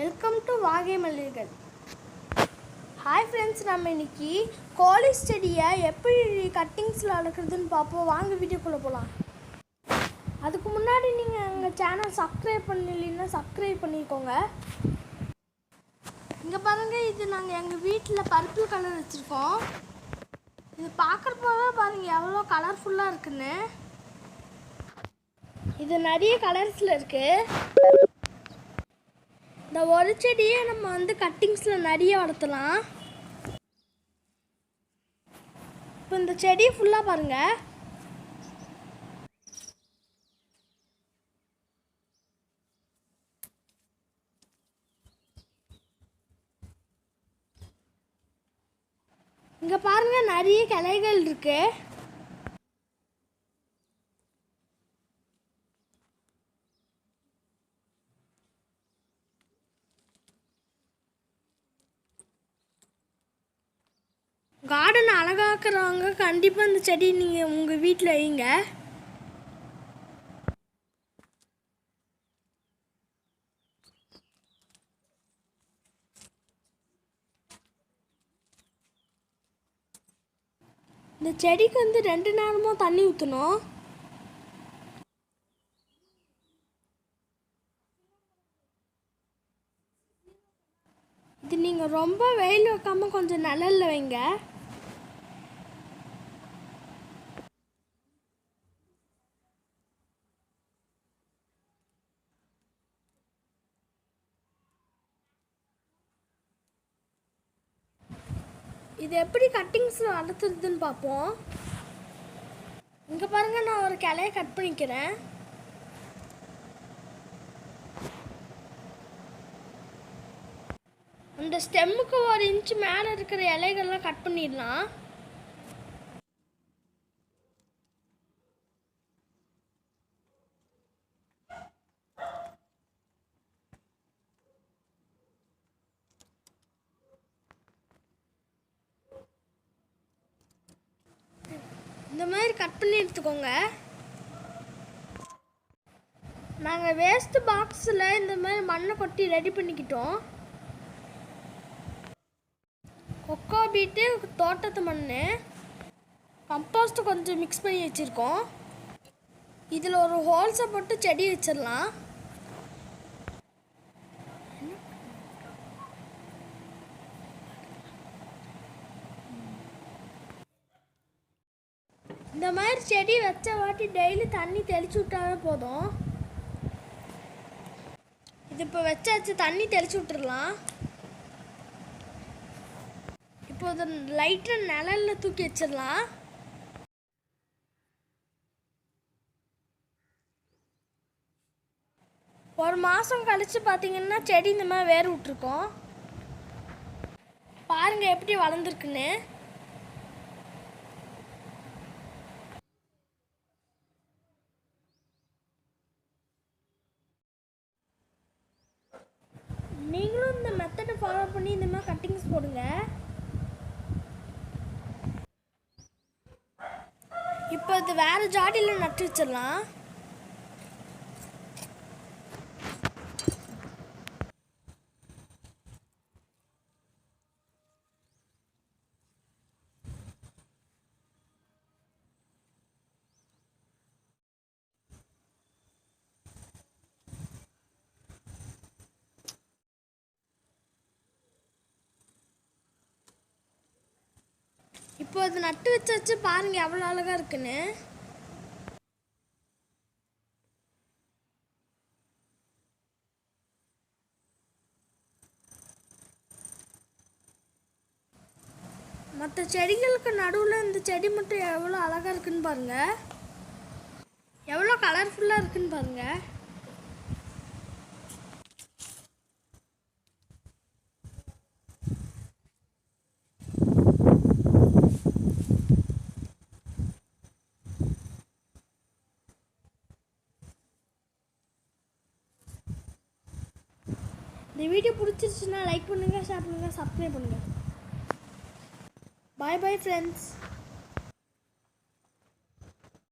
Welcome to வாகை மல்லிகள் hi friends நம்ம இன்னைக்கு கோழி செடியை எப்படி கட்டிங்ஸில் வளர்க்குறதுன்னு பார்ப்போம். வாங்க வீடியோக்குள்ளே போகலாம் அதுக்கு முன்னாடி நீங்கள் எங்கள் சேனல் சப்ஸ்கிரைப் பண்ணலைன்னா சப்ஸ்கிரைப் பண்ணிக்கோங்க. இங்கே பாருங்கள் இது நாங்கள் எங்கள் வீட்டில் பர்பிள் கலர் வச்சுருக்கோம். இது பார்க்குறப்பவே பாருங்கள் எவ்வளோ கலர்ஃபுல்லாக இருக்குன்னு. இது நிறைய கலர்ஸில் இருக்குது இந்த ஒரு செடியை நம்ம வந்து கட்டிங்ஸில் நிறைய வளர்த்தலாம். இப்போ இந்த செடி ஃபுல்லாக பாருங்க. இங்கே பாருங்க நிறைய கிளைகள் இருக்கு. கார்டன் அழகாக்குறவங்க கண்டிப்பாக இந்த செடி நீங்கள் உங்கள் வீட்டில் வைங்க. இந்த செடிக்கு வந்து ரெண்டு நேரமும் தண்ணி ஊற்றணும் இது நீங்கள் ரொம்ப வெயில் வைக்காமல் கொஞ்சம் நிழலில் வைங்க. இது எப்படி கட்டிங்ஸ் வளர்த்துறதுன்னு பார்ப்போம். இங்கே பாருங்க நான் ஒரு கிளையை கட் பண்ணிக்கிறேன். அந்த ஸ்டெம்முக்கு ஒரு இன்ச் மேலே இருக்கிற இலைகள்லாம் கட் பண்ணிடலாம் இந்த மாதிரி கட் பண்ணி எடுத்துக்கோங்க. நாங்கள் வேஸ்ட் பாக்ஸில் இந்த மாதிரி மண்ணை கொட்டி ரெடி பண்ணிக்கிட்டோம். கொக்கோ பீட்டு தோட்டத்து மண் கம்போஸ்ட் கொஞ்சம் மிக்ஸ் பண்ணி வச்சுருக்கோம். இதில் ஒரு ஹோல்ஸை போட்டு செடி வச்சிடலாம். இந்த மாதிரி செடி வச்ச வாட்டி டெய்லி தண்ணி தெளிச்சு விட்டாலே போதும். இது இப்போ வச்சாச்சு தண்ணி தெளிச்சு விட்டுடலாம் இப்போ அதை லைட்டாக நிழலில் தூக்கி வச்சிடலாம். ஒரு மாதம் கழித்து பார்த்தீங்கன்னா செடி இந்த மாதிரி வேர் விட்ருக்கோம் பாருங்கள் எப்படி வளர்ந்துருக்குன்னு. நீங்களும் இந்த மெத்தடை ஃபாலோ பண்ணி இந்த மாதிரி கட்டிங்ஸ் போடுங்க. இப்போ இது வேறு ஜாடியில் நட்டு வச்சிடலாம். இப்போ அது நட்டு வச்சாச்சு வச்சு பாருங்க எவ்வளோ அழகா இருக்குன்னு. மற்ற செடிகளுக்கு நடுவில் இந்த செடி மட்டும் எவ்வளோ அழகாக இருக்குன்னு பாருங்கள் எவ்வளோ கலர்ஃபுல்லாக இருக்குன்னு பாருங்கள் இந்த வீடியோ பிடிச்சிருச்சுன்னா லைக் பண்ணுங்கள் ஷேர் பண்ணுங்கள் சப்ஸ்கிரைப் பண்ணுங்கள் பாய் பாய் ஃப்ரெண்ட்ஸ்